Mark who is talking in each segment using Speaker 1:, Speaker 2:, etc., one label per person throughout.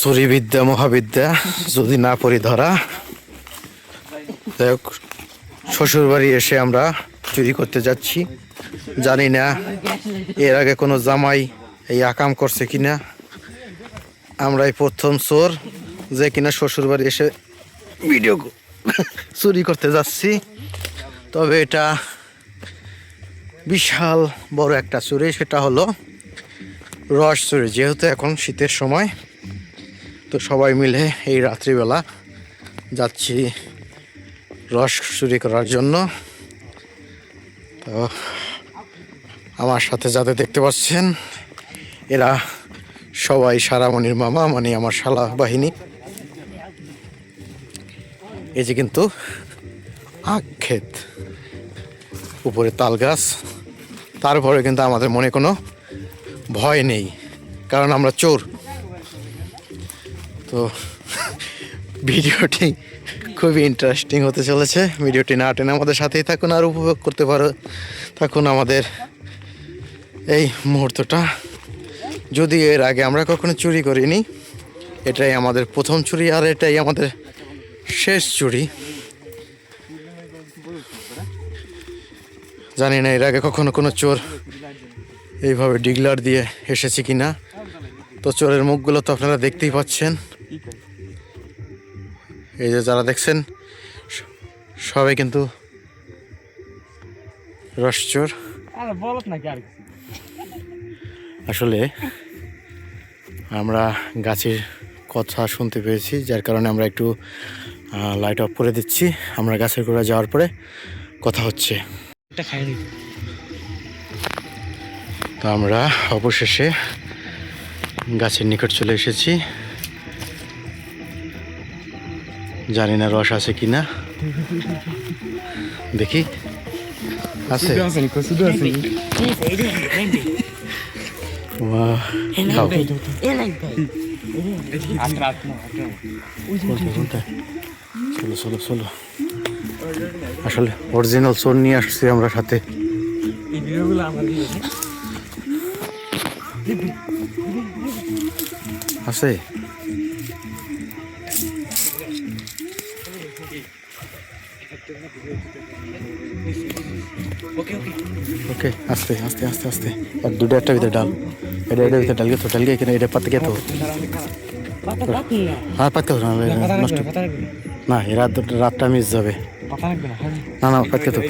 Speaker 1: চুরিবিদ্যা মহাবিদ্যা যদি না পড়ি ধরা। যাই হোক শ্বশুর বাড়ি এসে আমরা চুরি করতে যাচ্ছি। জানি না এর আগে কোনো জামাই এই আকাম করছে কিনা। আমরা এই প্রথম চোর যে কিনা শ্বশুর বাড়ি এসে ভিডিও চুরি করতে যাচ্ছি। তবে এটা বিশাল বড় একটা চুরি, সেটা হলো রস চুরি। যেহেতু এখন শীতের সময় তো সবাই মিলে এই রাত্রিবেলা যাচ্ছি রস চুরি করার জন্য। তো আমার সাথে যাতে দেখতে পাচ্ছেন, এরা সবাই সারামণির মামা মানে আমার শালা বাহিনী। এই যে কিন্তু আখ ক্ষেত, উপরে তাল গাছ। তারপরে কিন্তু আমাদের মনে কোনো ভয় নেই, কারণ আমরা চোর। তো ভিডিওটি খুবই ইন্টারেস্টিং হতে চলেছে। ভিডিওটি না টেনে আমাদের সাথেই থাকুন আর উপভোগ করতে পারো। থাকুন আমাদের এই মুহূর্তটা। যদি এর আগে আমরা কখনো চুরি করিনি, এটাই আমাদের প্রথম চুরি আর এটাই আমাদের শেষ চুরি। জানি না এর আগে কখনো কোনো চোর এইভাবে ডিগলার দিয়ে এসেছে কি না তো চোরের মুখগুলো তো আপনারা দেখতেই পাচ্ছেন। এই যে যারা দেখছেন সবাই কিন্তু রসচোর। আসলে আমরা গাছের কথা শুনতে পেয়েছি যার কারণে আমরা একটু লাইট অফ করে দিচ্ছি। আমরা গাছের গোড়া যাওয়ার পরে কথা হচ্ছে। তো আমরা অবশেষে গাছের নিকট চলে এসেছি। জানি না রস আছে কি না। দেখি। আছে। চলো চলো চলো। আসলে অরিজিনাল চোর নিয়ে আসছি আমরা সাথে। আছে?
Speaker 2: ওকে
Speaker 1: আস্তে আস্তে আস্তে আস্তে। আর দুটো একটা ভিতরে ডাল। এটা এটা ভিতরে ডাল গেতো ডাল গিয়ে কিনা এটা পাতে গেতো
Speaker 2: পাতা
Speaker 1: হ্যাঁ পাতে না নষ্ট।
Speaker 2: না। পাতা
Speaker 1: রাত রাতটা মিস যাবে।
Speaker 2: না হ্যাঁ।
Speaker 1: না না পাতকে তো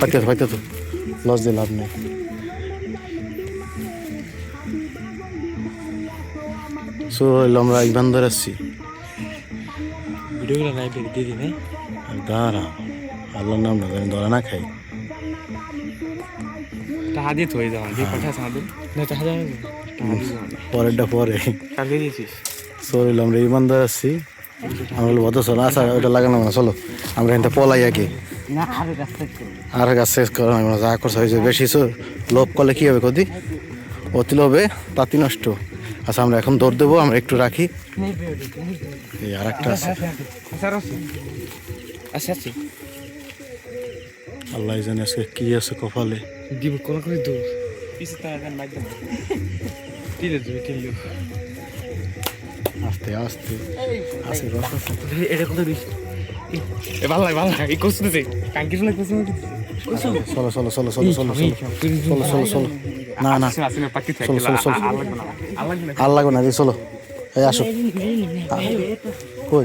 Speaker 1: পাতকে তো পাতকে তো লস দিয়ে লাভ নেই। সো আমরা ইভান ধরে আসছি।
Speaker 2: ভিডিওগুলো নাই দিয়ে দিন হ্যাঁ।
Speaker 1: দাঁড়া। আল্লাহর নাম না জানি ধরা না খাই।
Speaker 2: থই যাও আমাদের। না
Speaker 1: পরেরটা পরে।
Speaker 2: কাল দিয়েছিস
Speaker 1: সো আমরা ইমান ধরে আসছি আমরা ভদ্র চলো আসা ওটা লাগানো না চলো। আমরা এখান পলাই আগে।
Speaker 2: না আরে
Speaker 1: গাছ শেষ করা না যা করছে হয়েছে। বেশি লোভ করলে কী হবে কদি? অতি লোভে তাঁতি নষ্ট। আচ্ছা আমরা এখন দৌড় দেবো আমরা একটু রাখি। এই আর একটা আছে
Speaker 2: আছে আছে আছে
Speaker 1: আল্লাহ জানে আজকে কি আছে কপালে
Speaker 2: দিব কোন করে দূর পিছে তা গান মাইক দাও টিলে দিবি টিলে
Speaker 1: আস্তে আস্তে আছে রস আছে
Speaker 2: এটা কত দিস এ ভালো লাগে ভালো লাগে এই কসু দিতে কাঙ্কি শুনে কসু দিতে
Speaker 1: চলো চলো চলো চলো চলো চলো চলো চলো না না চলো, চলো, চলো। আর লাগবে না চলো এই আসো কই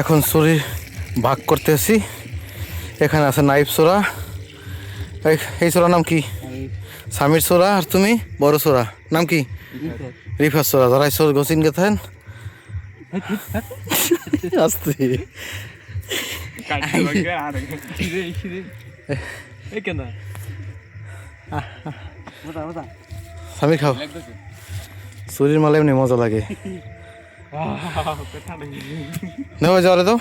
Speaker 1: এখন ছুরি ভাগ করতেছি। এখানে আছে নাইফ সোরা এই সোরা নাম কি? স্বামীর সোরা আর তুমি? বড় সোরা নাম কি? রিফার সোরা যারা সোর গোসিন গেথেন আসতে। স্বামী খাও। চুরির মালে এমনি মজা লাগে।
Speaker 2: দেখি।
Speaker 1: যাওয়ারে তো।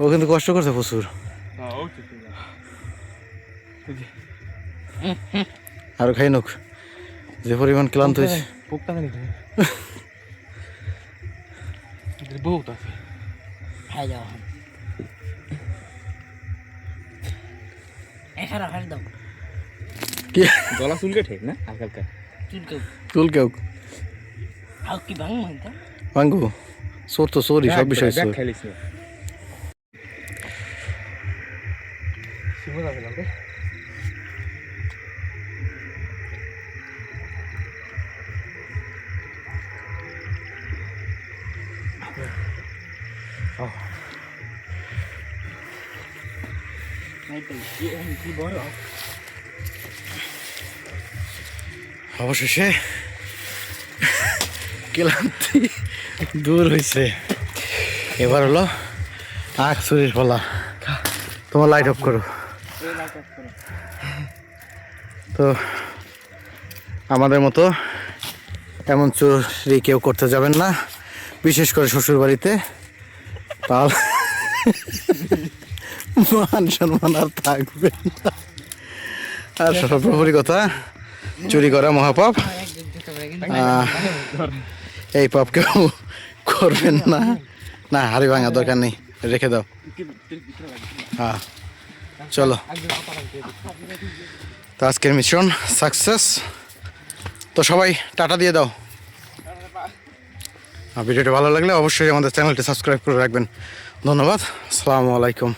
Speaker 1: ও কিন্তু কষ্ট করছে প্রচুর। আর খাই নোক। যে পরিমাণ ক্লান্ত হয়েছে।
Speaker 2: বহুত আছে।
Speaker 3: খাই যাও এখানে হার দাও
Speaker 1: কি
Speaker 2: গলা চুলকে ঠিক না? হালকা হালকা
Speaker 3: চুলকেও
Speaker 1: চুল কেউ?
Speaker 3: আও কি ভাঙ মানতে
Speaker 1: ভাঙ্গু চোর তো চোরই সব বিষয়
Speaker 2: ব্যাগ
Speaker 1: চোর। অবশেষে ক্লান্তি দূর হয়েছে এবার হলো আখ চুরির ফলা তোমার লাইট অফ করো। তো আমাদের মতো এমন চুরি কেউ করতে যাবেন না। বিশেষ করে শ্বশুর বাড়িতে তাহলে মান সম্মান আর থাকবে আর সর্বোপরি কথা, চুরি করা মহাপাপ। এই পাপ কেউ করবেন না। না, হাড়ি ভাঙা দরকার নেই, রেখে দাও। হ্যাঁ চলো। তো আজকের মিশন সাকসেস। তো সবাই টাটা দিয়ে দাও। ভিডিওটা ভালো লাগলে অবশ্যই আমাদের চ্যানেলটি সাবস্ক্রাইব করে রাখবেন। ধন্যবাদ। আসসালামু আলাইকুম।